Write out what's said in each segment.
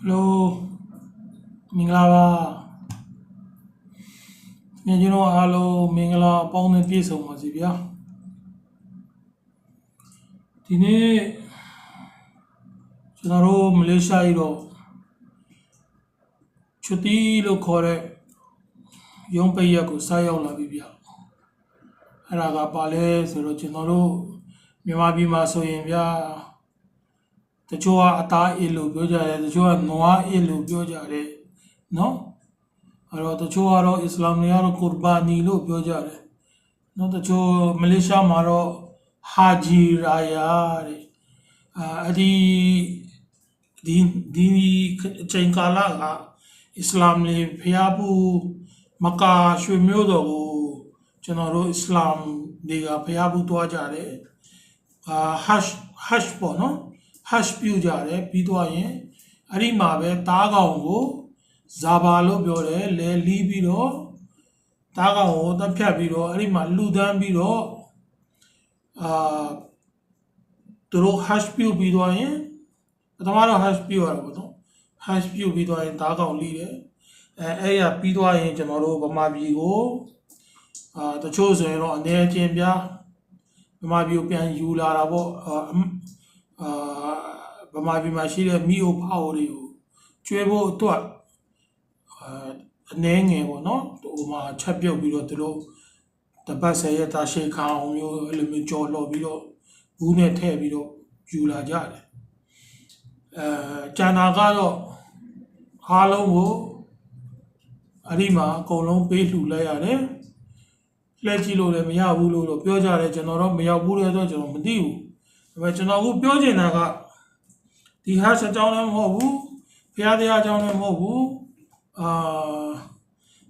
Hello မင်္ဂလာပါညကျွန်တော်အားလုံးမင်္ဂလာအပေါင်းနဲ့ပြည့်စုံပါစေဗျာဒီနေ့ကျွန်တော်တို့မလေးရှားကြီးတော့ချူတီလို့ခေါ်တဲ့ရုံးပိတ်ရက်ကိုစရောက်လာပြီဗျာအဲ့ဒါကပါလဲဆိုတော့ကျွန်တော်တို့မြန်မာပြည်မှာဆိုရင်ဗျာ တချို့ကအသားအစ်လို့ပြောကြတယ်တချို့ကနွားအစ်လို့ပြောကြတယ်နော်အဲ့တော့တချို့ကတော့အစ္စလာမ်တွေကတော့ကူဘာနီလို့ပြောကြတယ်နော်တချို့မလေးရှားမှာတော့ဟာဂျီရာယာတဲ့အာအဲ့ဒီဒီဒီအချိန်ကာလကအစ္စလာမ်တွေဖျားဖို့မကာရွှေမျိုးတော်ကိုကျွန်တော်တို့အစ္စလာမ်တွေကဖျားဖို့တွားကြတယ်အာ hash hash ပေါ့နော် hash ပြုတ်ကြတယ်ပြီးတော့ရင်အဲ့ဒီမှာပဲတားကောင်ကိုဇာဘာလို့ပြောတယ်လဲလီးပြီးတော့တားကောင်ကိုတက်ဖြတ်ပြီးတော့အဲ့ဒီမှာလှူဒန်းပြီးတော့အာသူတို့ hash ပြုတ်ပြီးတော့ရင်ပထမတော့ hash ပြုတ်ရတာပေါ့နော် hash ပြုတ်ပြီးတော့ရင်တားကောင်လီးတယ်အဲအဲ့ရပြီးတော့ရင်ကျွန်တော်တို့ဗမာပြည်ကိုအာတချို့ဆိုရင်တော့အနေချင်းပြားဗမာပြည်ကိုပြန်ယူလာတာပေါ့ အာအမ်အာဗမာပြည်မှာရှိတဲ့မိအိုဖအိုတွေကိုကျွေးဖို့အတွက်အာအနေငယ်ပေါ့နော်ဟိုမှာချက်ပြုတ်ပြီးတော့သူတို့တပတ်ဆယ်ရက်တာရှေခါအောင်မျိုးအဲ့လိုမျိုးကြော်လော်ပြီးတော့ဘူးနဲ့ထည့်ပြီးတော့ယူလာကြတယ်အဲကျန်တာကတော့အားလုံးကိုအဲ့ဒီမှာအကုန်လုံးပေးလှူလိုက်ရတယ်လှည့်ကြည့်လို့လည်းမရဘူးလို့တော့ပြောကြတယ်ကျွန်တော်တော့မရောက်ဘူးလေတော့ကျွန်တော်မသိဘူး ဒါပေမဲ့ကျွန်တော်အခုပြောချင်တာကဒီဟာစကြောင်းလည်းမဟုတ်ဘူးဘုရားတရားကြောင်းလည်းမဟုတ်ဘူးအာ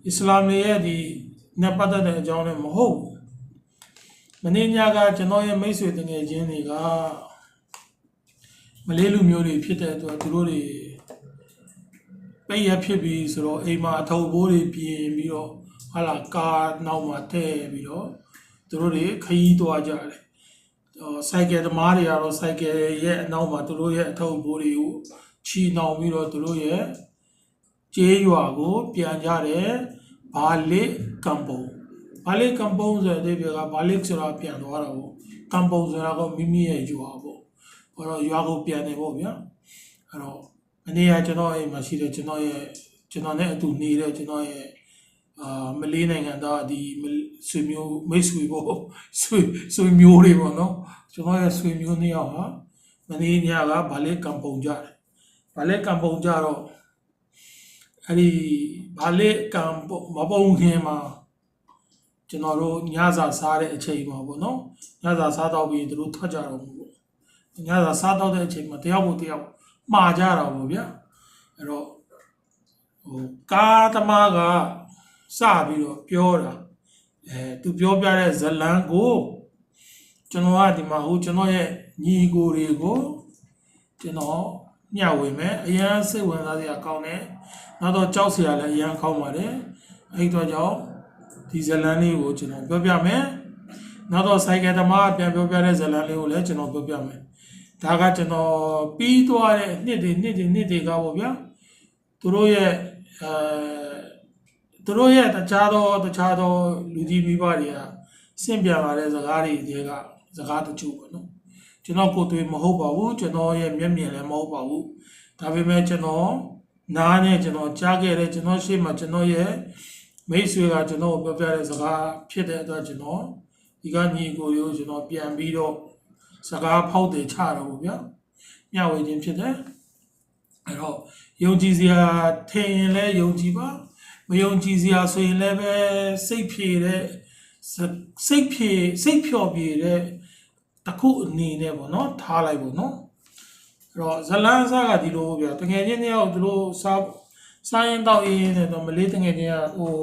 အစ္စလာမ်ရဲ့ဒီနဲ့ပတ်သက်တဲ့အကြောင်းလည်းမဟုတ်ဘူးမင်းညကကျွန်တော်ရဲ့မိတ်ဆွေတငယ်ချင်းတွေကမလေးလူမျိုးတွေဖြစ်တဲ့အတွက်သူတို့တွေပိတ်ရဖြစ်ပြီးဆိုတော့အိမ်မှာအထုပ်ဘိုးတွေပြင်ပြီးတော့ဟာလာကားနောက်မှာထည့်ပြီးတော့သူတို့တွေခရီးသွားကြတယ်။အော် စိုက်ကယ်သမားတွေကတော့စိုက်ကယ်ရဲ့အနောက်မှာသူတို့ရဲ့အထုပ်ဘိုးတွေကိုချီနှောင်ပြီးတော့သူတို့ရဲ့ကျေးရွာကို ပြန်ကြတယ်။ဘာလစ်ကမ်ပုံဘာလစ်ကမ်ပုံဆိုတဲ့အဓိပ္ပာယ်ကဘာလစ်ဆိုတာပြန်သွားတာပေါ့။ကမ်ပုံဆိုတာကမိမိရဲ့ရွာပေါ့။ဟောတော့ရွာကိုပြန်တယ်ပေါ့ဗျာ။အဲ့တော့မနေ့ကကျွန်တော်အိမ်မှာရှိတဲ့ကျွန်တော်ရဲ့ကျွန်တော်နဲ့အတူနေတဲ့ကျွန်တော်ရဲ့ အာမလေးနိုင်ငံသားဒီမဆွေမျိုးမိတ်ဆွေပေါ့ဆွေဆွေမျိုးတွေပေါ့နော်ကျွန်တော်ရဲ့ဆွေမျိုးနှစ်ယောက်ဟာမနေ့ညကဗာလဲကံပုံကြတယ်ဗာလဲကံပုံကြတော့အဲ့ဒီဗာလဲကံပုံမပုံခင်မှာကျွန်တော်တို့ညစာစားတဲ့အချိန်မှာပေါ့နော်ညစာစားတော့ပြီးသူတို့ထွက်ကြတော့ဘူးပေါ့ညစာစားတော့တဲ့အချိန်မှာတယောက်ကိုတယောက်မှားကြတာပေါ့ဗျာအဲ့တော့ဟိုကားသမားက စပြီးတော့ပြောတာအဲသူပြောပြတဲ့ဇလန်ကိုကျွန်တော်ကဒီမှာဟိုကျွန်တော်ရဲ့ညီကိုတွေကိုကျွန်တော်မျှဝေမယ်အရန်စိတ်ဝင်စားစရာကောင်းတယ်နောက်တော့ကြောက်စရာလည်းအရန်ကောင်းပါတယ်အဲ့တော့ကြောင့်ဒီဇလန်လေးကိုကျွန်တော်ပြောပြမယ်နောက်တော့စိုက်ကယ်သမားပြန်ပြောပြတဲ့ဇလန်လေးကိုလည်းကျွန်တော်ပြောပြမယ်ဒါကကျွန်တော်ပြီးသွားတဲ့နှစ်တွေနှစ်တွေနှစ်တွေကပေါ့ဗျာသူတို့ရဲ့အဲ သူတို့ရဲ့တခြားသောတခြားသောလူကြီးမိဘတွေကစင့်ပြလာတဲ့စကားတွေတွေကစကားတချို့ပေါ့နော်ကျွန်တော်ကိုယ်တွေ့မဟုတ်ပါဘူးကျွန်တော်ရဲ့မျက်မြင်လည်းမဟုတ်ပါဘူးဒါပေမဲ့ကျွန်တော်နားနဲ့ကျွန်တော်ကြားခဲ့တဲ့ကျွန်တော်ရှေ့မှာကျွန်တော်ရဲ့မိတ်ဆွေကကျွန်တော်ကိုပြောပြတဲ့စကားဖြစ်တဲ့အတွက်ကျွန်တော်ဒီကညီကိုရိုးကျွန်တော်ပြန်ပြီးတော့စကားဖောက်တယ်ချတော့ဗျာမျှဝေခြင်းဖြစ်တယ်အဲ့တော့ယုံကြည်စရာထင်ရင်လည်းယုံကြည်ပါ မယုံကြည်စရာဆိုရင်လည်းပဲစိတ်ဖြေတဲ့စိတ်ဖြေစိတ်ဖြော်ပြေတဲ့တစ်ခုအနေနဲ့ပေါ့နော်ထားလိုက်ပေါ့နော်အဲ့တော့ဇလန်းစားကဒီလိုဗျာတကယ်ချင်းတယောက်သူတို့စားစားရင်တော့အင်းနဲ့တော့မလေးတကယ်ချင်းကဟို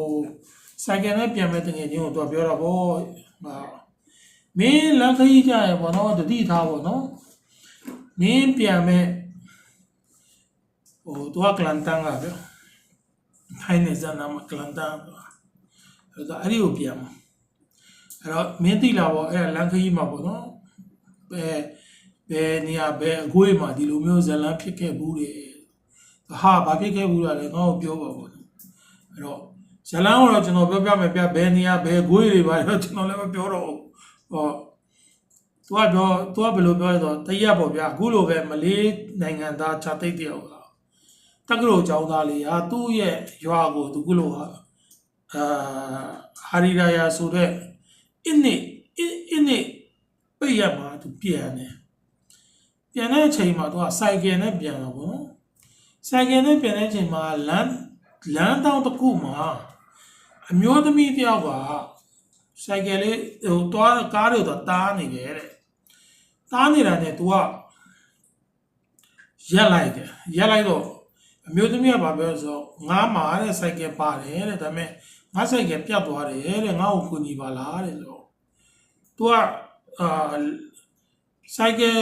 ဆိုင်ကယ်နဲ့ပြန်မဲ့တကယ်ချင်းကိုသူကပြောတာပေါ့ဟာမင်းလမ်းခရီးကြရပေါ့နော်တတိထားပေါ့နော်မင်းပြန်မဲ့ဟိုသူကကလန်တန်းကဗျာ ထိုင်းနေစနာမကလန်တာအဲ့တော့အဲ့ဒီကိုပြန်မှာအဲ့တော့မင်းသိလာပေါ့အဲ့လန်ခကြီးမှာပေါ့နော်ဘယ်ဘယ်နေရာဘယ်အကွေးမှာဒီလိုမျိုးဇလန်ဖြစ်ခဲ့ဘူးတယ်ဟာဘာဖြစ်ခဲ့ဘူးလားလဲငါ့ကိုပြောပါဘောအဲ့တော့ဇလန်းကတော့ကျွန်တော်ပြောပြမယ်ပြဘယ်နေရာဘယ်ဂွေးတွေပါတော့ကျွန်တော်လည်းမပြောတော့ဘူးဟောသူကပြောသူကဘယ်လိုပြောလဲဆိုတော့တရက်ပေါ့ဗျာအခုလိုပဲမလေးနိုင်ငံသားခြာသိတ်တယောက်က တက္ကသိုလ်ကျောင်းသားလေးဟာသူ့ရဲ့ရွာကိုသူကလို့ဟာအာဟာရီရာယာဆိုတဲ့အင်းနေအင်းအင်းနေပြည့်ရမှာသူပြန်တယ်ပြန်တဲ့အချိန်မှာသူကစိုက်ကယ်နဲ့ပြန်တော့ဗောစိုက်ကယ်နဲ့ပြန်တဲ့အချိန်မှာလမ်းလမ်းတောင်တစ်ခုမှာအမျိုးသမီးတယောက်ကစိုက်ကယ်လေးဟိုတွားကားတွေတော့တားနေတယ်တဲ့တားနေတာနဲ့ तू ကရက်လိုက်တယ်ရက်လိုက်တော့ အမျိုးသမီးကဘာပြောလဲဆိုတော့ငါမှာတဲ့စိုက်ကယ်ပါတယ်တဲ့ဒါပေမဲ့ငါစိုက်ကယ်ပြတ်သွားတယ်တဲ့ငါ့ကိုကူညီပါလားတဲ့ဆိုတော့ तू ကအာစိုက်ကယ်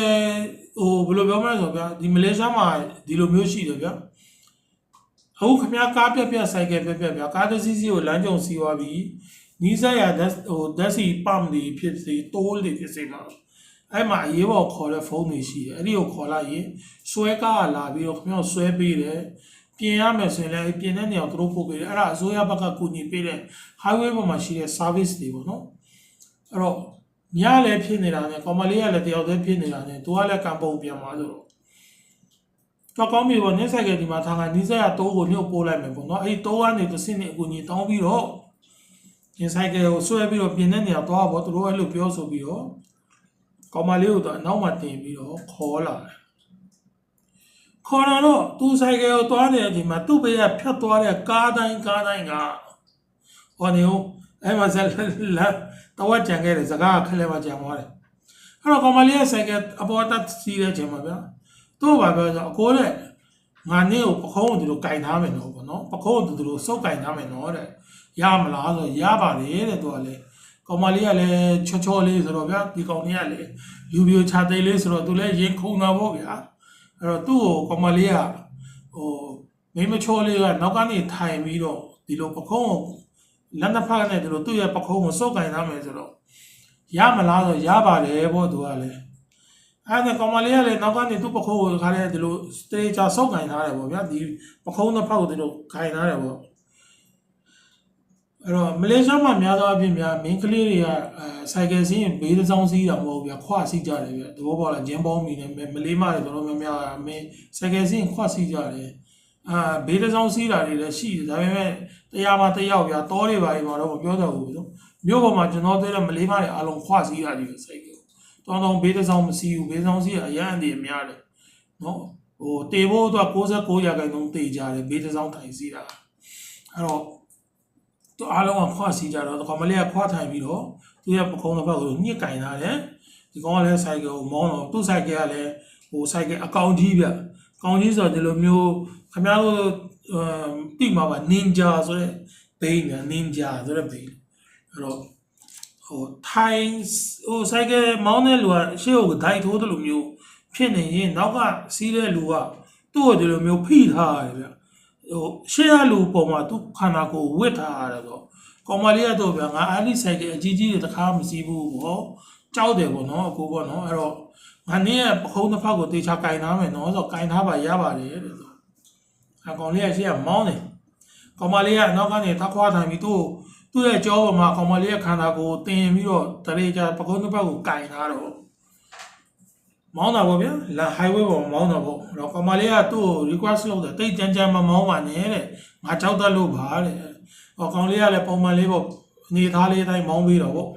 ဟိုဘယ်လိုပြောမလဲဆိုတော့ဗျာဒီမလေးရှားမှာဒီလိုမျိုးရှိတယ်ဗျာအခုခမကားပြက်ပြက်စိုက်ကယ်ပြက်ပြက်ဗျာကားတစ်စီးစီးကိုလမ်းကြုံစီးသွားပြီးနီးစပ်ရဓာတ်ဟိုဓာတ်စီပမ်တွေဖြစ်စေတိုးတွေဖြစ်စေမှာ အဲ့မှာအရေးပေါ်ခေါ်တဲ့ဖုန်းတွေရှိတယ်အဲ့ဒီကိုခေါ်လိုက်ရင်ဆွဲကားကလာပြီးတော့ခမဆွဲပေးတယ်ပြင်ရမယ်ဆိုရင်လည်းပြင်တဲ့နေရာသူတို့ပို့ပေးတယ်အဲ့ဒါအစိုးရဘက်ကကူညီပေးတဲ့ highway ပေါ်မှာရှိတဲ့ service တွေပေါ့နော်အဲ့တော့ညလည်းဖြစ်နေတာနဲ့ကောင်မလေးကလည်းတယောက်တည်းဖြစ်နေတာနဲ့သူကလည်းကံပုံပြန်သွားဆိုတော့တော့ကောင်းပြီပေါ့နင်းဆိုင်ကဒီမှာထားကနီးစက်ရတိုးကိုညှုပ်ပို့လိုက်မယ်ပေါ့နော်အဲ့ဒီတိုးကနေတစ်စင်းနဲ့အကူညီတောင်းပြီးတော့နင်းဆိုင်ကကိုဆွဲပြီးတော့ပြင်တဲ့နေရာသွားပေါ့သူတို့အဲ့လိုပြောဆိုပြီးတော့ ကောင်မလေးကိုတော့အနောက်မှာတင်ပြီးတော့ခေါ်လာတယ်ခေါ်လာတော့သူဆိုင်ကကိုသွားနေတဲ့အချိန်မှာသူ့ဘေးကဖြတ်သွားတဲ့ကားတိုင်းကားတိုင်းကဟောနေဦးအဲ့မှာဇက်လက်တဝက်ကြံခဲ့တယ်စကားခက်လဲမှကြံသွားတယ်အဲ့တော့ကောင်မလေးကဆိုင်ကအပေါ်တက်စီးတဲ့အချိန်မှာဗျာသူ့ဘာပြောဆိုအကိုတဲ့ငါနေ့ကိုပခုံးကိုဒီလိုကင်ထားမယ်နော်ဗောနော်ပခုံးကိုဒီလိုစုပ်ကင်ထားမယ်နော်တဲ့ရမလားဆိုရပါတယ်တဲ့သူကလည်း ကောင်မလေးကလည်းချောချောလေးဆိုတော့ဗျာဒီကောင်လေးကလည်းလူပြိုချသိလေးဆိုတော့သူလည်းရင်ခုန်တာပေါ့ဗျာအဲ့တော့သူ့ကိုကောင်မလေးကဟိုမိမချောလေးကနောက်ကနေထိုင်ပြီးတော့ဒီလိုပခုံးကိုလက်နှစ်ဖက်နဲ့ဒီလိုသူ့ရဲ့ပခုံးကိုစုပ်ကင်ထားမယ်ဆိုတော့ရမလားဆိုရပါတယ်ပေါ့သူကလည်းအဲ့ဒါကောင်မလေးကလည်းနောက်ကနေသူ့ပခုံးကိုခါလဲဒီလိုစတေးချာစုပ်ကင်ထားတယ်ပေါ့ဗျာဒီပခုံးနှစ်ဖက်ကိုဒီလိုကင်ထားတယ်ပေါ့ အဲ့တော့မလေးရှားမှာများသောအားဖြင့်များမင်းကလေးတွေကအဲဆိုင်ကယ်စီးရင်ဘေးတစ်စောင်းစီးတာမဟုတ်ဘူးဗျာခွစီးကြတယ်ဗျာသဘောပေါက်လားဂျင်းပေါင်းမီနဲ့မလေးမတွေတော်တော်များများမင်းဆိုင်ကယ်စီးရင်ခွစီးကြတယ်အာဘေးတစ်စောင်းစီးတာတွေလည်းရှိတယ်ဒါပေမဲ့တရားမှတစ်ယောက်ဗျာတောတွေပါတွေမှာတော့မပြောတော့ဘူးနော်မြို့ပေါ်မှာကျွန်တော်တွေ့တဲ့မလေးမတွေအားလုံးခွစီးတာတွေပဲဆိုင်ကယ်တောင်းတောင်းဘေးတစ်စောင်းမစီးဘူးဘေးတစ်စောင်းစီးအရန်အန်တွေများတယ်နော်ဟိုတေဖို့တော့69ရာခိုင်နှုန်းတေကြတယ်ဘေးတစ်စောင်းထိုင်စီးတာအဲ့တော့ သူအားလုံးကခွာစီကြတော့ကောင်မလေးကခွာထိုင်ပြီးတော့သူရဲ့ပခုံးတစ်ဖက်ကိုညှစ်ကင်ထားတယ်ဒီကောင်ကလည်းဆိုင်ကယ်ကိုမောင်းတော့သူ့ဆိုင်ကယ်ကလည်းဟိုဆိုင်ကယ်အကောင်ကြီးဗျအကောင်ကြီးဆိုတော့ဒီလိုမျိုးခင်ဗျားတို့တိမှာပါနင်ဂျာဆိုတဲ့ဘိန်းကနင်ဂျာဆိုတဲ့ဘိန်းအဲ့တော့ဟိုထိုင်ဟိုဆိုင်ကယ်မောင်းတဲ့လူကရှေ့ကိုဒိုက်ထိုးတယ်လို့မျိုးဖြစ်နေရင်နောက်ကစီးတဲ့လူကသူ့ကိုဒီလိုမျိုးဖိထားရတယ်ဗျ ဟိုရှေ့ရလူပုံမှာသူခန္ဓာကိုယ်ဝစ်ထားရတယ်ဆိုကောင်မလေးကတော့ဗျာငါအဲ့ဒီဆိုင်ကအကြီးကြီးတွေတခါမစီးဘူးပေါ့ကြောက်တယ်ပေါ့နော်အကိုပေါ့နော်အဲ့တော့ငါနေ့ကပခုံးတစ်ဖက်ကိုတေချာကင်ထားမယ်နော်ဆိုတော့ကင်ထားပါရပါတယ်တဲ့ဆိုအကောင်လေးကရှေ့ကမောင်းတယ်ကောင်မလေးကနောက်ကနေထခွားထိုင်ပြီးသူ့သူ့ရဲ့ကြောပေါ်မှာကောင်မလေးရဲ့ခန္ဓာကိုယ်တင်ပြီးတော့တရေချာပခုံးတစ်ဖက်ကိုကင်ထားတော့ မောင်းတာပေါ့ဗျာလာ highway ပေါ်မောင်းတာပေါ့တော့ကောင်မလေးကသူ့ကို request လုပ်တယ်တိတ်ကြမ်းကြမ်းမမောင်းပါနဲ့တဲ့ငါကြောက်တတ်လို့ပါတဲ့ဟောကောင်လေးကလည်းပုံမှန်လေးပေါ့အနေသားလေးတိုင်းမောင်းပြီးတော့ပေါ့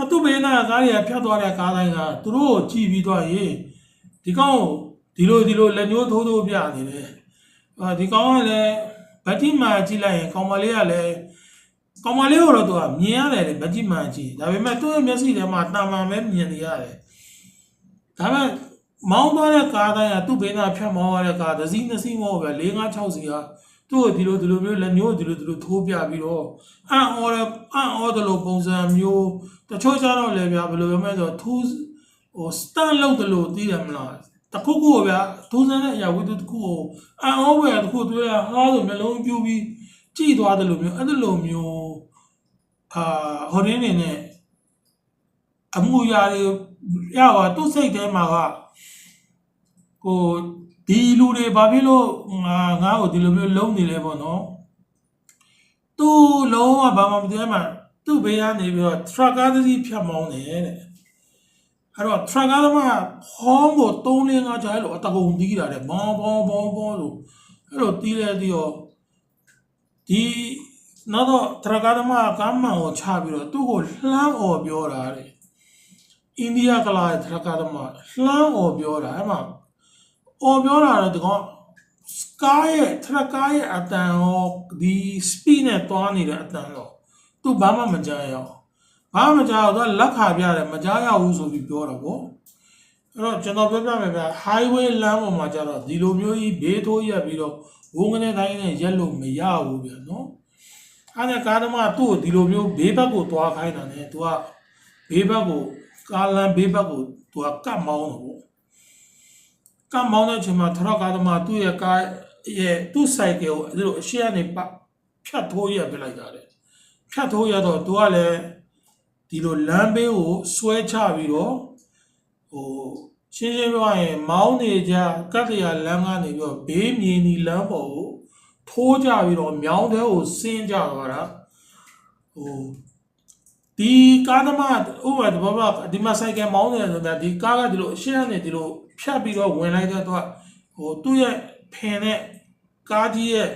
အသူ့ဘေးနာကားတွေကဖြတ်သွားတဲ့ကားတိုင်းကသူတို့ကိုကြည့်ပြီးတော့ရေဒီကောင်ဒီလိုဒီလိုလက်ညှိုးထိုးထိုးပြနေတယ်အာဒီကောင်ကလည်းဗတ်တိမာကြည့်လိုက်ရင်ကောင်မလေးကလည်းကောင်မလေးကိုတော့သူကမြင်ရတယ်လေဗတ်တိမာကြည့်ဒါပေမဲ့သူ့ရဲ့မျက်စိထဲမှာတာမန်ပဲမြင်နေရတယ် ဒါပေမဲ့မောင်းသွားတဲ့ကားတိုင်းကသူ့ဘေးနာဖြတ်မောင်းရတဲ့ကားတစ်စီးနှစ်စီးမဟုတ်ပဲ၄၅6စီးဟာသူ့ကိုဒီလိုဒီလိုမျိုးလက်ညှိုးဒီလိုဒီလိုထိုးပြပြီးတော့အံ့ဩရအံ့ဩတယ်လို့ပုံစံမျိုးတချို့ကျတော့လည်းဗျာဘယ်လိုပြောမလဲဆိုတော့ထိုးဟိုစတန်လောက်တယ်လို့သိတယ်မလားတခုခုဗျာထိုးစမ်းတဲ့အရာဝတ္ထုတစ်ခုကိုအံ့ဩဖွယ်တစ်ခုတွေ့ရဟာဆိုမျိုးလုံးပြူပြီးကြည်သွားတယ်လို့မျိုးအဲ့လိုမျိုးအာဟိုရင်းနေနဲ့အမှုရာတွေ ရပါသူ့စိတ်ထဲမှာကကိုဒီလူတွေဘာဖြစ်လို့ငါငါ့ကိုဒီလိုမျိုးလုံးနေလဲပေါ့နော်သူလုံးဝဘာမှမသိမှသူ့ဘေးကနေပြီးတော့ truck ကားတစ်စီးဖြတ်မောင်းတယ်တဲ့အဲ့တော့ truck ကားသမားဟောင်းကို3လင်းကားကြားလို့အတကုံတီးတာတဲ့ဘောင်းဘောင်းဘောင်းဘောင်းလို့အဲ့လိုတီးလဲတီးတော့ဒီနောက်တော့ truck ကားသမားကမ်းမှန်ကိုချပြီးတော့သူ့ကိုလှမ်းអော်ပြောတာတဲ့ အိန္ဒိယကလာတဲ့ truck ကားသမားလှမ်းអော်ပြောတာအဲ့မှာ။အော်ပြောတာတော့ဒီကောင်ကားရဲ့ထရက်ကားရဲ့အတန်ရောဒီ speed နဲ့တွားနေတဲ့အတန်တော့သူဘာမှမကြားရအောင်။ဘာမှမကြားတော့လက်ခါပြတယ်မကြားရဘူးဆိုပြီးပြောတာပေါ့။အဲ့တော့ကျွန်တော်ပြောပြမယ်ဗျာ highway လမ်းပေါ်မှာကျတော့ဒီလိုမျိုးကြီးဘေးထိုးရက်ပြီးတော့ဝုန်းကနေတိုင်းနဲ့ရက်လို့မရဘူးဗျာနော်။အဲ့ဒါကားသမားသူ့ကိုဒီလိုမျိုးဘေးဘက်ကိုတွားခိုင်းတာနဲ့သူကဘေးဘက်ကို ကားလမ်းဘေးဘက်ကိုသူကကတ်မောင်းတော့ပေါ့ကမ်းမောင်းတဲ့အချိန်မှာထရောက်ကားသမားသူ့ရဲ့ကားရဲ့သူ့ဆိုင်ကယ်ကိုအဲ့လိုအရှိကနေပဖြတ်ထိုးရပြလိုက်တာတဲ့ဖြတ်ထိုးရတော့သူကလည်းဒီလိုလမ်းဘေးကိုဆွဲချပြီးတော့ဟိုရှင်းရှင်းပြောရရင် မောင်းနေကြကတ်တရာလမ်းကနေပြီးတော့ဘေးမြင်ဒီလမ်းပေါ်ကိုထိုးကြပြီးတော့မြောင်းတဲကိုဆင်းကြသွားတာဟို ဒီကားသမားဥပမာဒီဘောကဒီမှာဆိုင်ကယ်မောင်းနေတယ်ဆိုတာဒီကားကဒီလိုအရှေ့ကနေဒီလိုဖြတ်ပြီးတော့ဝင်လိုက်တဲ့တော့ဟိုသူ့ရဲ့ဖင်နဲ့ကားကြီးရဲ့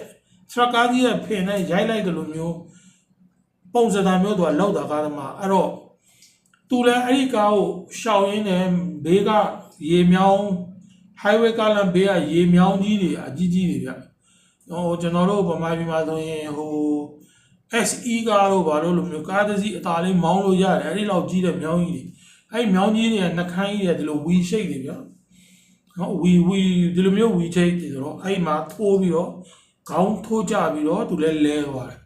ထရက်ကားကြီးရဲ့ဖင်နဲ့ရိုက်လိုက်တယ်လို့မျိုးပုံစံသားမျိုးသူကလောက်တာကားသမားအဲ့တော့သူလည်းအဲ့ဒီကားကိုရှောင်ရင်းနဲ့ဘေးကရေမြောင်း highway ကားလမ်းဘေးကရေမြောင်းကြီးတွေအကြီးကြီးတွေဗျဟိုကျွန်တော်တို့ဗမာပြည်မှာဆိုရင်ဟို SE ကားတို့ဘာလို့လိုမျိုးကားတစ်စီးအသာလေးမောင်းလို့ရတယ်အဲ့ဒီလောက်ကြီးတဲ့မြောင်းကြီးတွေအဲ့ဒီမြောင်းကြီးတွေကနှခမ်းကြီးတွေဒီလို V shape တွေဗျာနော် V V ဒီလိုမျိုး V shape တွေဆိုတော့အဲ့ဒီမှာထိုးပြီးတော့ခေါင်းထိုးကြပြီးတော့သူလည်းလဲသွားတယ်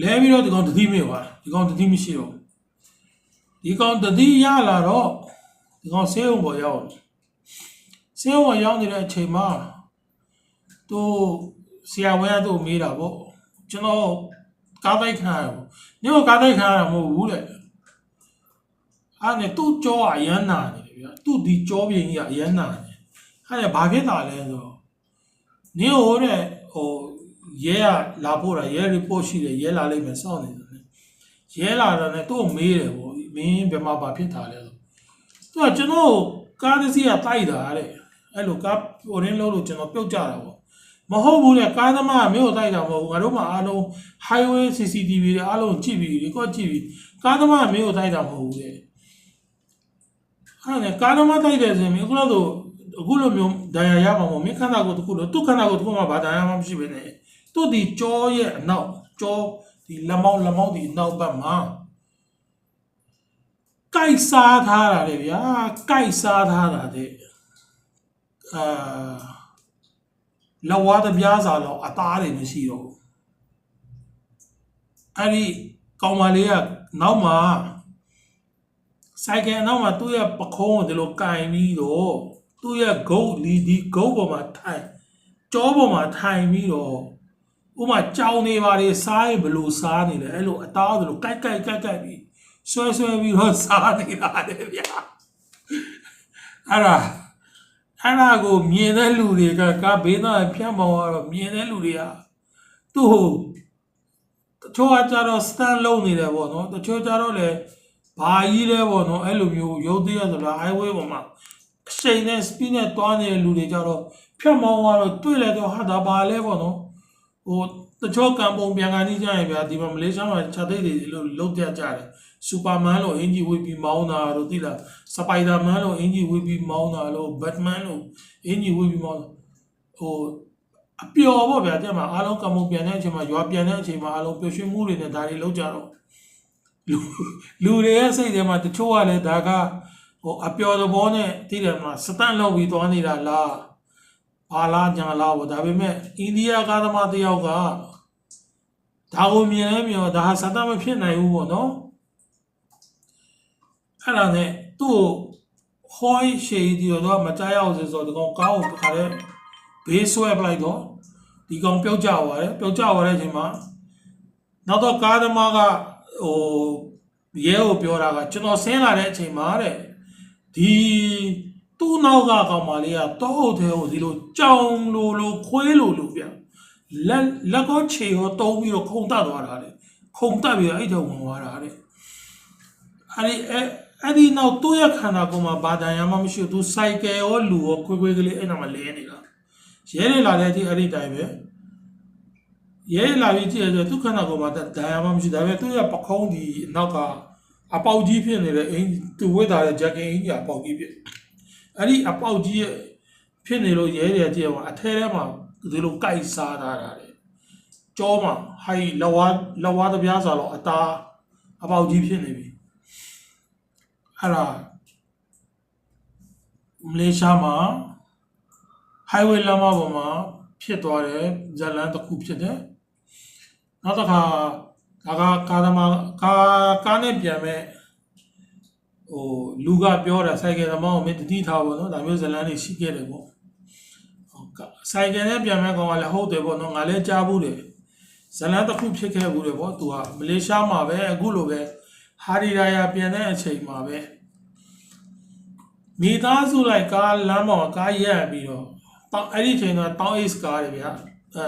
လဲပြီးတော့ဒီကောင်တတိမေ့သွားတယ်ဒီကောင်တတိမရှိတော့ဘူးဒီကောင်တတိရလာတော့ဒီကောင်ဆေးရုံပေါ်ရောက်တယ်ဆေးရုံပေါ်ရောက်နေတဲ့အချိန်မှာသူဆရာဝန်ကသူ့ကိုမေးတာပေါ့ ကျွန်တော်ကားတိုက်ခံရဘူးညို့ကားတိုက်ခံရတာမဟုတ်ဘူးတဲ့အဲ့နဲ့သူ့ကြောကအရမ်းနာနေတယ်ဗျာသူ့ဒီကြောပြင်ကြီးကအရမ်းနာနေအဲ့ဒါဘာဖြစ်တာလဲဆိုတော့ညို့တဲ့ဟိုရဲကလာဖို့တာရဲ report ရှိတယ်ရဲလာလိုက်မယ်စောင့်နေတယ်ရဲလာတော့ ਨੇ သူ့ကိုမေးတယ်ပေါ့မင်းဘယ်မှာဘာဖြစ်တာလဲဆိုသူကကျွန်တော်ကားတစ်စီးကတိုက်တာတဲ့အဲ့လိုကားဟိုရင်းလို့လို့ကျွန်တော်ပြုတ်ကြတာပေါ့ မဟုတ်ဘူးလေကားသမားကမင်းကိုတိုက်တာမဟုတ်ဘူးငါတို့မှအားလုံး highway CCTV တွေအားလုံးကြည့်ပြီး record ကြည့်ပြီးကားသမားကမင်းကိုတိုက်တာမဟုတ်ဘူးလေအဲ့ဒါနဲ့ကားသမားတိုက်တယ်ဆိုရင်မင်းအခုလို့ဆိုအခုလိုမျိုးဒဏ်ရာရမှာမဟုတ်မင်းခန္ဓာကိုယ်တစ်ခုလို့သူ့ခန္ဓာကိုယ်တစ်ခုမှဘာဒဏ်ရာမှမရှိဘဲနဲ့သူ့ဒီကြောရဲ့အနောက်ကြောဒီလက်မောင်းလက်မောင်းဒီအနောက်ဘက်မှာကိုက်စားထားတာလေဗျာကိုက်စားထားတာတဲ့အာ လက်ဝါးတစ်ပြားစာလောက်အသားတွေမရှိတော့ဘူးအဲ့ဒီကောင်မလေးကနောက်မှာဆိုင်ကယ်အနောက်မှာသူ့ရဲ့ပခုံးကိုဒီလိုကင်ပြီးတော့သူ့ရဲ့ဂုတ်လီဒီဂုတ်ပေါ်မှာထိုင်ကြောပေါ်မှာထိုင်ပြီးတော့ဥမာကြောင်နေပါလေစားရင်ဘယ်လို့စားနေလဲအဲ့လိုအသားဒီလိုကိုက်ကိုက်ကိုက်ကိုက်ပြီးဆွဲဆွဲပြီးတော့စားနေတာလေဗျာအဲ့ဒါ အဲ့ဒါကိုမြင်တဲ့လူတွေကကာဘေးသားဖြန့်ပေါင်းတော့မြင်တဲ့လူတွေကသူ့ဟိုတချို့ကကြတော့ stand လုံးနေတယ်ပေါ့နော်တချို့ကြတော့လေဘာကြီးလဲပေါ့နော်အဲ့လိုမျိုးရုပ်သေးရဆိုလား highway ပေါ်မှာအရှိန်နဲ့ speed နဲ့တွားနေတဲ့လူတွေကြတော့ဖြတ်မောင်းကတော့တွေ့လဲတော့ဟာဒါဘာလဲပေါ့နော်ဟိုတချို့ကံပုံပြန်ကန်ကြီးကြရင်ဗျာဒီမှာမလေးရှားမှာခြာသိတွေလို့လုံးပြကြတယ် စူပါမန်လို့အင်ဂျီဝေးပြီးမောင်းတာတို့သိလားစပိုင်ဒါမန်လို့အင်ဂျီဝေးပြီးမောင်းတာလို့ဘတ်မန်လို့အင်ဂျီဝေးပြီးမောင်းဟိုအပျော်ပေါ့ဗျာတဲ့မှာအားလုံးကံပုံပြန်တဲ့အချိန်မှာရွာပြန်တဲ့အချိန်မှာအားလုံးပျော်ရွှင်မှုတွေနဲ့ဒါတွေလုံးကြတော့လူလူတွေရဲ့စိတ်ထဲမှာတချို့ကလည်းဒါကဟိုအပျော်သဘောနဲ့သိတယ်မလားစတန်လောက်ပြီးသွားနေတာလားဘာလားညာလားပေါ့ဒါပေမဲ့အိန္ဒိယကားသမားတယောက်ကဒါကိုမြင်လဲမြင်တော့ဒါဟာစတန်မဖြစ်နိုင်ဘူးပေါ့နော် အဲ့ဒါနဲ့သူ့ကိုဟိုင်းရှေဒီတော့မကြားရအောင်ဆိုတော့ဒီကောင်ကားကိုခါတဲ့ဘေးဆွဲပလိုက်တော့ဒီကောင်ပြုတ်ကျသွားတယ်ပြုတ်ကျသွားတဲ့အချိန်မှာနောက်တော့ကားသမားကဟိုရဲကိုပြောတာကကျွန်တော်ဆင်းလာတဲ့အချိန်မှာတဲ့ဒီသူ့နောက်ကကောင်မလေးကတော့ဟုတ်တယ်ဟိုဒီလိုကြောင်လိုလိုခွေးလိုလိုဗျလက်လက်ကောခြေရောတုံးပြီးတော့ခုံတက်သွားတာတဲ့ခုံတက်ပြီးတော့အဲ့တော့ဝင်သွားတာတဲ့အဲ့ဒီ အဲ့အဲ့ဒီနောက်သူ့ရဲ့ခန္ဓာကိုယ်မှာဘာတန်ရမှမရှိဘူးသူစိုက်ကယ်ရောလူရောခွေးခွေးကလေးအဲ့နာမှာလဲနေတာရဲနေလာတဲ့အထိအဲ့ဒီတိုင်းပဲရဲလာပြီးကြည့်ရတော့သူ့ခန္ဓာကိုယ်မှာတန်ရမှမရှိဒါပေမဲ့သူ့ရဲ့ပခုံးဒီနောက်ကအပေါက်ကြီးဖြစ်နေတဲ့အင်းသူဝတ်ထားတဲ့ဂျက်ကင်အင်းကြီးအပေါက်ကြီးဖြစ်အဲ့ဒီအပေါက်ကြီးရဲ့ဖြစ်နေလို့ရဲတယ်ကြည့်အောင်အထဲထဲမှာဒီလိုကြိုက်စားထားတာတဲ့ကြောမှာဟိုင်လဝါလဝါတပြားဆိုတော့အသားအပေါက်ကြီးဖြစ်နေပြီ အဲ့ဒါမလေးရှားမှာ highway လမ်းမပေါ်မှာဖြစ်သွားတယ်ဇလန်တစ်ခုဖြစ်တယ်နောက်တစ်ခါကာကာကာသမာကာကားနဲ့ပြန်မဲ့ဟိုလူကပြောတာစိုက်ကယ်သမားကိုမင်းတတိထားပါတော့ဒါမျိုးဇလန်းတွေရှိခဲ့တယ်ပေါ့ဟုတ်ကစိုက်ကယ်နဲ့ပြန်မဲ့ကောင်ကလည်းဟုတ်တယ်ပေါ့နော်ငါလည်းကြားဘူးတယ်ဇလန်းတစ်ခုဖြစ်ခဲ့ဘူးတယ်ပေါ့သူကမလေးရှားမှာပဲအခုလိုပဲ ဟာရီရာယာပြန်တဲ့အချိန်မှာပဲမိသားစုလိုက်ကားလမ်းပေါ်ကားရက်ပြီးတော့တောင်းအဲ့ဒီချိန်တော့တောင်း ace ကားတယ်ဗျာအဲ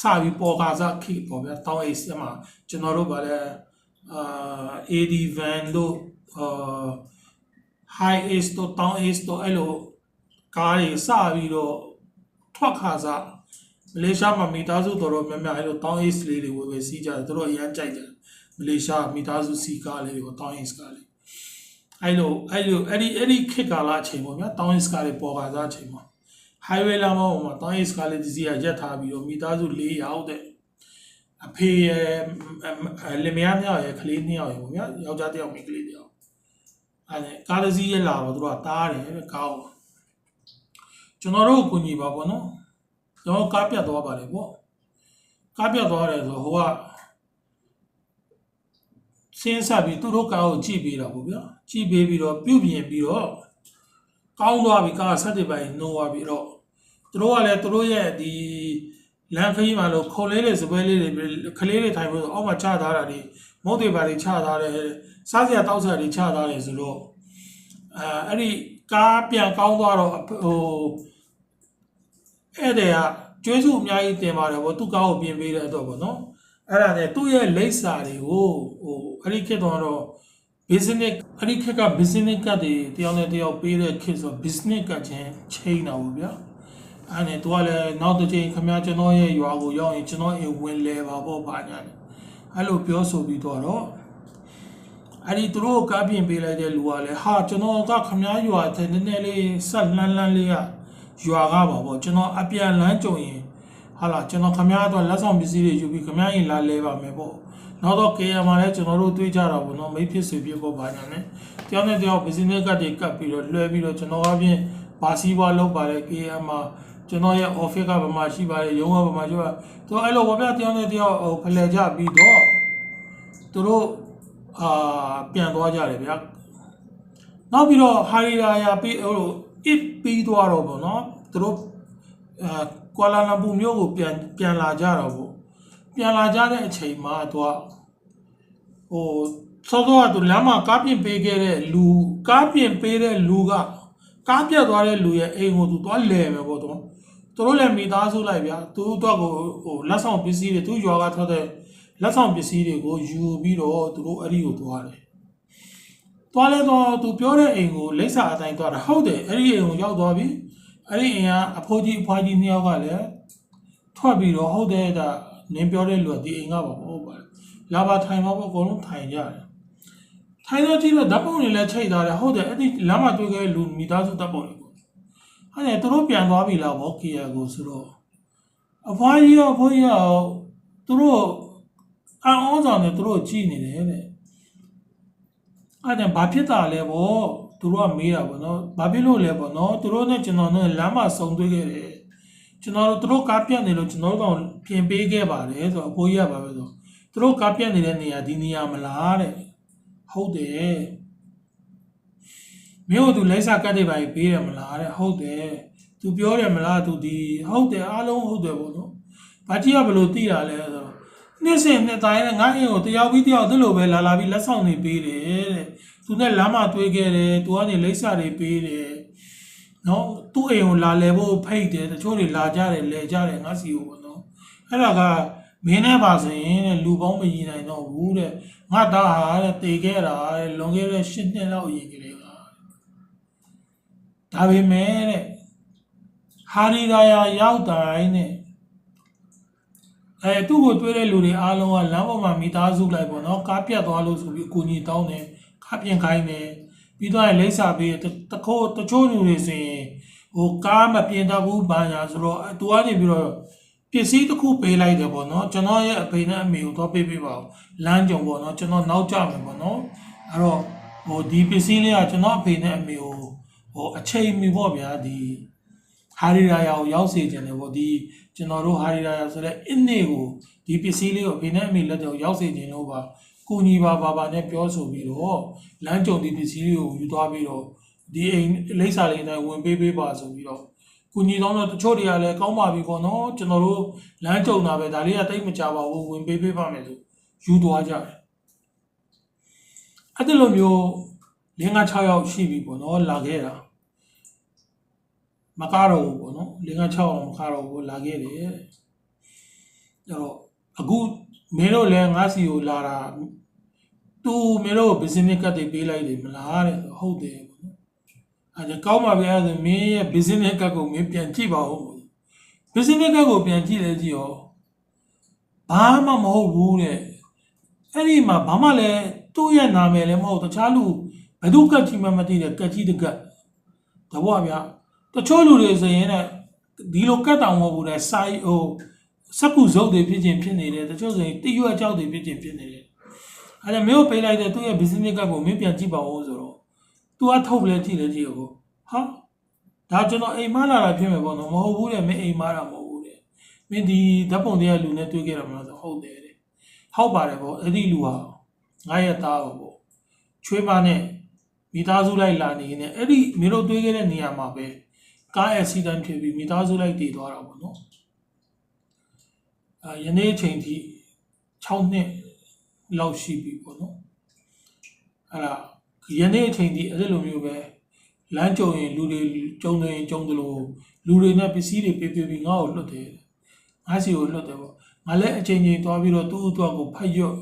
စပြီးပေါ်ကားစားခိပေါ့ဗျာတောင်း ace အမှာကျွန်တော်တို့ဗါလဲအာ AD van တို့အာ high ace တို့ down ace တို့အဲ့လိုကားတွေစပြီးတော့ထွက်ခါစားမလေးရှားမှာမိသားစုတော်တော်များများအဲ့လို down ace လေးတွေဝယ်ဝယ်စီးကြတယ်သူတို့အရန်ကြိုက်တယ် မလေးရှားမိသားစုစီကားလေးတွေကို down ace ကားလေးအဲ့လိုအဲ့လိုအဲ့ဒီအဲ့ဒီခေတ်ကာလအချိန်ပေါ့ဗျာ down ace ကားတွေပေါ်ခါစားအချိန်မှာ highway လမ်းပေါ်မှာ down ace ကားလေးတစ်စီးကရက်ထားပြီးတော့မိသားစု၄ယောက်တဲ့အဖေရဲ့လင်မယားနှစ်ယောက်ရဲ့ကလေးနှစ်ယောက်ရဲ့ပေါ့ဗျာယောက်ျားတစ်ယောက်မိန်းကလေးတစ်ယောက်အဲ့ဒါကားတစ်စီးရလာတော့သူတို့ကတားတယ်တဲ့ကားကိုကျွန်တော်တို့ကိုကူညီပါပေါ့နော်ကျွန်တော်ကားပြတ်သွားပါတယ်ပေါ့ကားပြတ်သွားတယ်ဆိုတော့ဟိုက စင်းဆက်ပြီးသူတို့ကားကိုကြည့်ပေးတာပေါ့ဗျာကြည့်ပေးပြီးတော့ပြုတ်ပြင်ပြီးတော့ကောင်းသွားပြီကားဆက်တွေပိုင်းနိုးသွားပြီးတော့သူတို့ကလည်းသူတို့ရဲ့ဒီလမ်းခရီးမှာလို့ခုံလေးတွေစပွဲလေးတွေခလေးတွေထိုင်ပြီးတော့အောက်မှာချထားတာဒီမုတ်တွေပါတွေချထားတယ်စားစရာတောက်စရာတွေချထားတယ်ဆိုတော့အဲအဲ့ဒီကားပြန်ကောင်းသွားတော့ဟိုအဲ့တဲ့ကကျွေးစုအများကြီးတင်ပါတယ်ဗောသူ့ကားကိုပြင်ပေးတဲ့အတွက်ဗောနော် အဲ့ဒါနဲ့သူ့ရဲ့လိပ်စာတွေကိုဟိုအဲ့ဒီခေတ်တော့ business အဲ့ဒီခေတ်က business ကတည်းတယောက်နဲ့တယောက်ပေးတဲ့ခေတ်ဆို business ကချင်းချိန်တာဗောဗျာအဲ့နဲ့သူကလည်းနောက်တစ်ချိန်ခမကျွန်တော်ရဲ့ရွာကိုရောက်ရင်ကျွန်တော်အိမ်ဝင်လဲပါပေါ့ပါညာတယ်အဲ့လိုပြောဆိုပြီးတော့တော့အဲ့ဒီသူတို့ကားပြင်ပေးလိုက်တဲ့လူကလည်းဟာကျွန်တော်ကခမရွာတဲ့နည်းနည်းလေးဆက်လန်းလန်းလေးကရွာကပါပေါ့ကျွန်တော်အပြန်လန်းကြုံရင် ဟာလာကျွန်တော်ခမတော့လက်ဆောင်ပစ္စည်းတွေယူပြီးခမရင်လာလဲပါမယ်ပေါ့နောက်တော့ KM မှာလည်းကျွန်တော်တို့တွေးကြတာပေါ့နော်မိတ်ဖြစ်ဆွေဖြစ်ပေါ့ပါညာနဲ့တယောက်နဲ့တယောက် business ကတည်းကတ်ပြီးတော့လွှဲပြီးတော့ကျွန်တော်အပြင်ဘာစီးပွားလုပ်ပါတယ် KM မှာကျွန်တော်ရဲ့ office ကဘာမှရှိပါတယ်ရုံးကဘာမှရှိပါသူအဲ့လိုဘာပြတယောက်နဲ့တယောက်ဟိုဖလှယ်ကြပြီးတော့သူတို့အာပြန်သွားကြတယ်ဗျာနောက်ပြီးတော့ဟာရီရာယာပြီးဟိုအစ်ပြီးသွားတော့ဗောနော်သူတို့အာ ကွာလာလမ်ပူမြို့ကိုပြန်ပြန်လာကြတော့ဗောပြန်လာကြတဲ့အချိန်မှာသူကဟိုစောစောကသူလမ်းမှာကားပြင်ပေးခဲ့တဲ့လူကားပြင်ပေးတဲ့လူကကားပြတ်သွားတဲ့လူရဲ့အိမ်ကိုသူသွားလဲမယ်ပေါ့သူသူတို့လည်းမိသားစုလိုက်ဗျာသူတို့ကိုဟိုလက်ဆောင်ပစ္စည်းတွေသူရွာကထွက်တဲ့လက်ဆောင်ပစ္စည်းတွေကိုယူပြီးတော့သူတို့အဲ့ဒီကိုသွားတယ်သွားလဲတော့သူပြောတဲ့အိမ်ကိုလိမ့်စာအတိုင်းသွားတာဟုတ်တယ်အဲ့ဒီအိမ်ကိုရောက်သွားပြီ အဲ့ဒီအိမ်ကအဖိုးကြီးအဖွားကြီးနှစ်ယောက်ကလည်းထွက်ပြီးတော့ဟုတ်တယ်ဒါနင်းပြောတဲ့လူကဒီအိမ်ကပါဟုတ်ပါလာပါထိုင်ပါပေါ့အကုန်လုံးထိုင်ကြတယ်ထိုင်တော့ကြည့်တော့ဓာတ်ပုံတွေလည်းချိတ်ထားတယ်ဟုတ်တယ်အဲ့ဒီလမ်းမှာတွေ့ခဲ့တဲ့လူမိသားစုဓာတ်ပုံတွေပေါ့အဲ့ဒါသူတို့ပြန်သွားပြီလားဗောကီယာကိုဆိုတော့အဖွားကြီးရောအဖိုးကြီးရောသူတို့အံ့ဩဆောင်တယ်သူတို့ကြည်နေတယ်တဲ့အဲ့ဒါဘာဖြစ်တာလဲဗော သူတို့ကမေးတာဗောနော်ဘာဖြစ်လို့လဲဗောနော်သူတို့နဲ့ကျွန်တော်နဲ့လမ်းမှာဆုံတွေ့ခဲ့တယ်ကျွန်တော်တို့သူတို့ကားပြတ်နေလို့ကျွန်တော်တို့ကပြင်ပေးခဲ့ပါတယ်ဆိုတော့အဖိုးကြီးကဘာပဲဆိုသူတို့ကားပြတ်နေတဲ့နေရာဒီနေရာမလားတဲ့ဟုတ်တယ်မင်းတို့သူလိုက်စာကတ်တွေပါပေးတယ်မလားတဲ့ဟုတ်တယ်သူပြောတယ်မလားသူဒီဟုတ်တယ်အားလုံးဟုတ်တယ်ဗောနော်ဘာကြီးကဘလို့သိတာလဲဆိုတော့နေ့စဉ်နှစ်တိုင်းနဲ့ငါအင်းကိုတယောက်ပြီးတယောက်သူ့လိုပဲလာလာပြီးလက်ဆောင်တွေပေးတယ်တဲ့ သူနဲ့လမ်းမတွေးခဲ့တယ်သူကနေလိပ်စာတွေပေးတယ်နော်သူ့အိမ်ကိုလာလဲဖို့ဖိတ်တယ်တချို့တွေလာကြတယ်လဲကြတယ်ငါစီကိုပေါ့နော်အဲ့ဒါကမင်းနဲ့ပါဆိုရင်တဲ့လူပေါင်းမကြီးနိုင်တော့ဘူးတဲ့ငါသားဟာတဲ့တေခဲ့တာတဲ့လွန်ခဲ့တဲ့၈နှစ်လောက်အရင်ကလေးကဒါပေမဲ့တဲ့ဟာရီရာယာရောက်တိုင်းတဲ့အဲသူ့ကိုတွေ့တဲ့လူတွေအားလုံးကလမ်းပေါ်မှာမိသားစုလိုက်ပေါ့နော်ကားပြတ်သွားလို့ဆိုပြီးအကူကြီးတောင်းတယ် ကားပြင်ခိုင်းတယ်ပြီးတော့လိမ့်စာပေးတတခိုးတချို့လူတွေဆိုရင်ဟိုကားမပြင်တော့ဘူးဘာညာဆိုတော့သူကနေပြီးတော့ပစ္စည်းတစ်ခုပေးလိုက်တယ်ပေါ့နော်ကျွန်တော်ရဲ့အဖေနဲ့အမေကိုတော့ပေးပေးပါဦးလမ်းကြုံပေါ့နော်ကျွန်တော်နောက်ကျမယ်ပေါ့နော်အဲ့တော့ဟိုဒီပစ္စည်းလေးကကျွန်တော်အဖေနဲ့အမေကိုဟိုအချိန်မီပေါ့ဗျာဒီဟာရီရာယာကိုရောက်စေခြင်းတယ်ပေါ့ဒီကျွန်တော်တို့ဟာရီရာယာဆိုတဲ့အင်းနေကိုဒီပစ္စည်းလေးကိုအဖေနဲ့အမေလက်တော့ရောက်စေခြင်းလို့ပါ ကိုညီပါပါပါနဲ့ပြောဆိုပြီးတော့လမ်းကြုံဒီပစ္စည်းလေးကိုယူသွားပြီးတော့ဒီအိမ်လိမ့်စာလေးနဲ့ဝင်ပေးပေးပါဆိုပြီးတော့ကိုညီတော့တချို့တွေကလည်းကောင်းပါပြီပေါ့နော်ကျွန်တော်တို့လမ်းကြုံတာပဲဒါလေးကတိတ်မကြပါဘူးဝင်ပေးပေးပါမယ်ဆိုယူသွားကြတယ်အဲ့ဒီလိုမျိုး၄၅6ယောက်ရှိပြီပေါ့နော်လာခဲ့တာမကားတော့ဘူးပေါ့နော်၄၅6ယောက်မကားတော့ဘူးလာခဲ့တယ်အဲ့တော့အခုမင်းတို့လည်းငါစီကိုလာတာ သူမင်းတို့ business ကတ်တွေပေးလိုက်တယ်မလားတဲ့ဟုတ်တယ်ပေါ့နော်အဲဒါကောင်းပါပြီအဲ့ဒါဆိုမင်းရဲ့ business ကတ်ကိုမင်းပြန်ကြည့်ပါဦး business ကတ်ကိုပြန်ကြည့်လဲကြည့်ရောဘာမှမဟုတ်ဘူးတဲ့အဲ့ဒီမှာဘာမှလည်းသူ့ရဲ့နာမည်လည်းမဟုတ်တခြားလူဘယ်သူကတ်ကြီးမှမသိတဲ့ကတ်ကြီးတကတ်တဘောဗျာတချို့လူတွေဆိုရင်တဲ့ဒီလိုကတ်တောင်မဟုတ်ဘူးတဲ့စာရေးဟိုစက္ကူစုပ်တွေဖြစ်ခြင်းဖြစ်နေတယ်တချို့ဆိုရင်တိရွက်ကြောက်တွေဖြစ်ခြင်းဖြစ်နေတယ် အဲ့ဒါမျိုးပေးလိုက်တဲ့သူ့ရဲ့ business ကတ်ကိုမင်းပြန်ကြည့်ပါဦးဆိုတော့ तू ကထုတ်လဲကြည့်လဲကြည့်ရောဟာဒါကျွန်တော်အိမ်မလာတာဖြစ်မယ်ပေါ့နော်မဟုတ်ဘူးတဲ့မင်းအိမ်မလာမဟုတ်ဘူးတဲ့မင်းဒီဓာတ်ပုံတွေကလူနဲ့တွေ့ခဲ့တာမလားဆိုဟုတ်တယ်တဲ့ဟုတ်ပါတယ်ပေါ့အဲ့ဒီလူဟာငါရဲ့သားပေါ့ချွေးမနဲ့မိသားစုလိုက်လာနေနေအဲ့ဒီမင်းတို့တွေ့ခဲ့တဲ့နေရာမှာပဲကားအက်ဆီဒန့်ဖြစ်ပြီးမိသားစုလိုက်တည်သွားတာပေါ့နော်အာယနေ့အချိန်ထိ6နှစ် လောက်ရှိပြီပေါ့နော်အဲ့ဒါယနေ့အချိန်ထိအဲ့ဒီလိုမျိုးပဲလမ်းကြုံရင်လူတွေကြုံနေရင်ကြုံတယ်လို့လူတွေနဲ့ပစ္စည်းတွေပေးပေးပြီးငါ့ကိုလွတ်တယ်ငါစီကိုလွတ်တယ်ပေါ့ငါလည်းအချိန်ချင်းသွားပြီးတော့သူ့အတွက်ကိုဖတ်ရွတ်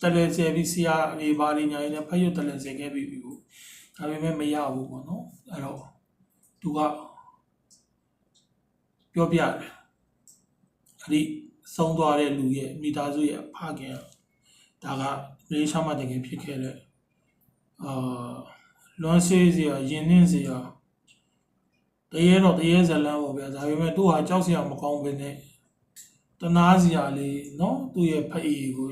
တလဲဆယ်ပြီးဆရာတွေဘာတွေညာရင်းနဲ့ဖတ်ရွတ်တလဲဆယ်ခဲ့ပြီးပြီကိုဒါပေမဲ့မရဘူးပေါ့နော်အဲ့တော့သူကပြောပြတယ်အဲ့ဒီဆုံးသွားတဲ့လူရဲ့မိသားစုရဲ့ဖခင် ဒါကမလေးရှားမှာတကယ်ဖြစ်ခဲ့တဲ့အာလွန်ဆေးစရာယဉ်နှင်းစရာတရေတော့တရေဇလန်းပေါ့ဗျာဒါပေမဲ့သူ့ဟာကြောက်စရာမကောင်းဘဲနဲ့တနာစရာလေးနော်သူ့ရဲ့ဖအေကို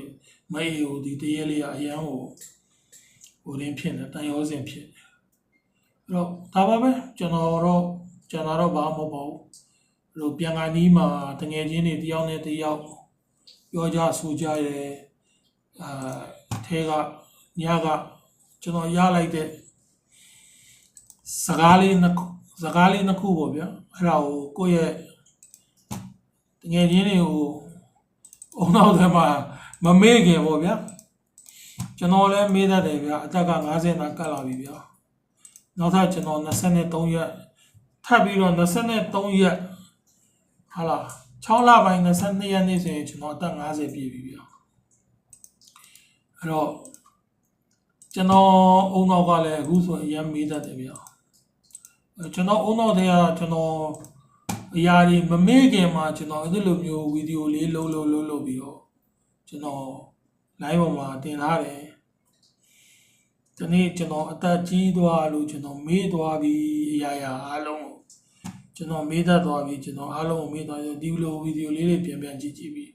မအေကိုဒီတရေလေးကအရန်ကိုဟိုရင်းဖြစ်နေတန်ရောစင်ဖြစ်အဲ့တော့ဒါပါပဲကျွန်တော်တော့ကျွန်တော်တော့ဘာမှမဟုတ်ပါဘူးလို့ပြန်ကနီးမှာတငယ်ချင်းတွေတယောက်နဲ့တယောက်ပြောကြဆိုကြတယ် အာထဲကညကကျွန်တော်ရလိုက်တဲ့စကားလေးနှစ်ခုစကားလေးနှစ်ခုပေါ့ဗျာအဲ့ဒါကိုကိုယ့်ရဲ့တငယ်ချင်းတွေကိုအုံနောက်ထဲမှာမမေ့ခင်ပေါ့ဗျာကျွန်တော်လည်းမေးတတ်တယ်ဗျာအသက်က50နာကတ်လာပြီဗျာနောက်ထပ်ကျွန်တော်23ရက်ထပ်ပြီးတော့23ရက်ဟာလား6လပိုင်း22ရက်နေ့ဆိုရင်ကျွန်တော်အသက်50ပြည့်ပြီဗျာ အဲ့တော့ကျွန်တော်အုံနောက်ကလည်းအခုဆိုအရင်မေးတတ်တယ်ဗျာအဲကျွန်တော်အုံနောက်တွေကကျွန်တော်အရာတွေမမေ့ခင်မှာကျွန်တော်အဲ့လိုမျိုးဗီဒီယိုလေးလုံးလုံးလုံးလုံးပြီးတော့ကျွန်တော် live ပေါ်မှာတင်ထားတယ်ဒီနေ့ကျွန်တော်အသက်ကြီးသွားလို့ကျွန်တော်မေ့သွားပြီအရာရာအားလုံးကိုကျွန်တော်မေ့တတ်သွားပြီကျွန်တော်အားလုံးကိုမေ့သွားပြီဒီလိုဗီဒီယိုလေးတွေပြန်ပြန်ကြည့်ကြည့်ပြီး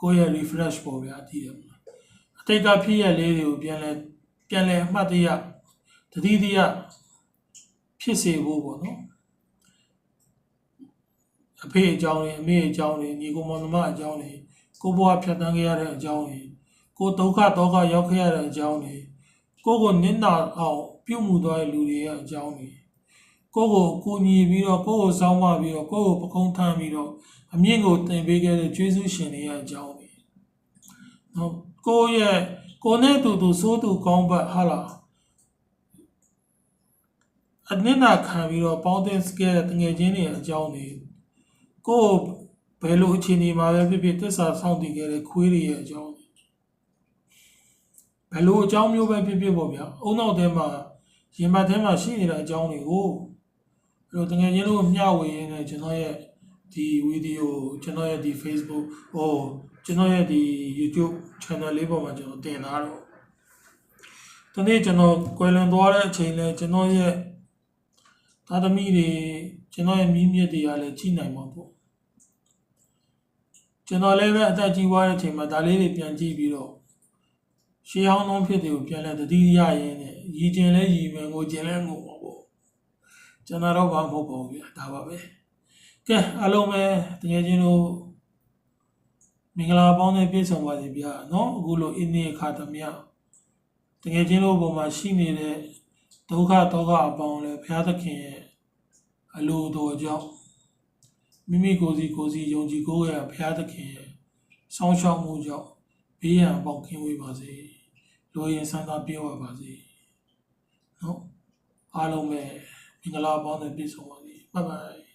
ကိုယ့်ရဲ့ refresh ပေါ်ဗျာတည်တယ် မလားအတိတ်ကဖြစ်ရလေးတွေကိုပြန်လဲပြန်လဲအမှတ်တရတတိတရဖြစ်စေဖို့ပေါ့နော်အဖေအကြောင်းတွေအမေအကြောင်းတွေညီကိုမောင်နှမအကြောင်းတွေကိုဘွားဖြတ်တန်းခဲ့ရတဲ့အကြောင်းတွေကိုဒုက္ခဒုက္ခရောက်ခဲ့ရတဲ့အကြောင်းတွေကိုကိုနစ်နာအောင်ပြုမှုသွားတဲ့လူတွေရဲ့အကြောင်းတွေကိုကိုကိုညီပြီးတော့ကိုကိုစောင်းမပြီးတော့ကိုကိုပကုံးထမ်းပြီးတော့အမြင့်ကိုတင်ပေးခဲ့တဲ့ကျွေးစုရှင်တွေရဲ့အကြောင်းတွေနော် ကိုရဲ့ကိုနဲ့တူတူစိုးတူကောင်းဘက်ဟာလားအနစ်နာခံပြီးတော့ပေါင်းတင်စကဲတငယ်ချင်းတွေအကြောင်းတွေကိုယ်ဘယ်လိုအခြေအနေမှာပဲဖြစ်ဖြစ်တစ္ဆာဆောင်းတည်ခဲ့တဲ့ခွေးတွေရဲ့အကြောင်းတွေဘယ်လိုအကြောင်းမျိုးပဲဖြစ်ဖြစ်ပေါ့ဗျာအုံနောက်ထဲမှာရင်ဘတ်ထဲမှာရှိနေတဲ့အကြောင်းတွေကိုအဲ့တော့တငယ်ချင်းတို့မျှဝေရင်းနဲ့ကျွန်တော်ရဲ့ဒီဗီဒီယိုကျွန်တော်ရဲ့ဒီ Facebook ဟို ကျွန်တော်ရဲ့ဒီ YouTube channel လေးပေါ်မှာကျွန်တော်တင်ထားတော့ဒီနေ့ကျွန်တော်ကွယ်လွန်သွားတဲ့အချိန်လဲကျွန်တော်ရဲ့သားသမီးတွေကျွန်တော်ရဲ့မိမြစ်တွေကလည်းကြည်နိုင်မှာပေါ့ကျွန်တော်လည်းပဲအသက်ကြီးသွားတဲ့အချိန်မှာဒါလေးတွေပြန်ကြည့်ပြီးတော့ရှေးဟောင်းသောဖြစ်တွေကိုပြန်လဲတတိယရင်းနဲ့ရည်ကျင်လဲရည်မယ်ငိုကျင်လဲငိုပါပေါ့ကျွန်တော်တော့ဘာမဟုတ်ပါဘူးဗျာဒါပါပဲကဲအားလုံးပဲတကယ်ချင်းတို့ မင်္ဂလာပေါင်းနဲ့ပြည့်စုံပါစေဗျာနော်အခုလိုအင်းနေအခါသမယတကယ်ချင်းလို့ပုံမှာရှိနေတဲ့ဒုက္ခတောကအပေါင်းလဲဘုရားသခင်ရဲ့အလိုတော်ကြောင့်မိမိကိုယ်စီကိုယ်စီယုံကြည်ကိုယ်ရဘုရားသခင်ရဲ့ဆောင်းရှောက်မှုကြောင့်ဘေးရန်ပေါင်းခင်းဝေးပါစေလိုရင်ဆန္ဒပြေဝပါစေနော်အားလုံးပဲမင်္ဂလာပေါင်းနဲ့ပြည့်စုံပါစေဘိုင်ဘိုင်